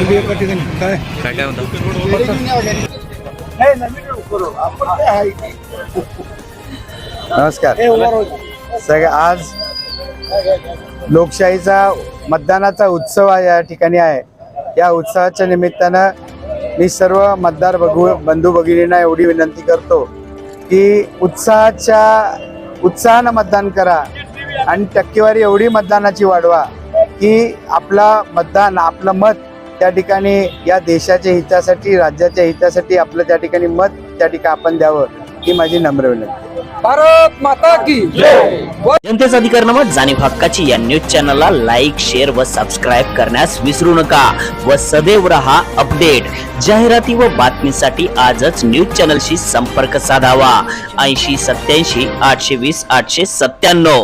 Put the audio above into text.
एका ठिकाणी. काय? काय काय म्हणतो? नमस्कार. सगळं आज लोकशाहीचा मतदानाचा उत्सव आहे या ठिकाणी आहे. या उत्सवाच्या निमित्तानं मी सर्व मतदार बघू बंधू भगिनींना एवढी विनंती करतो की उत्साहाच्या उत्साहानं मतदान करा आणि टक्केवारी एवढी मतदानाची वाढवा की आपला मतदान आपलं मत त्या ठिकाणी या देशाच्या हितासाठी राज्याच्या हितासाठी आपलं त्या ठिकाणी मत त्या ठिकाणी आपण द्यावं ही माझी नम्र विनंती. भारत माता की जनतेचा अधिकारनामा जाणीव हक्काची या न्यूज चॅनलला लाईक शेअर व सबस्क्राईब करण्यास विसरू नका. व सदैव रहा अपडेट जाहिराती व बातमीसाठी आजच न्यूज चॅनलशी संपर्क साधावा. ऐंशी सत्याऐंशी आठशे वीस आठशे सत्त्याण्णव.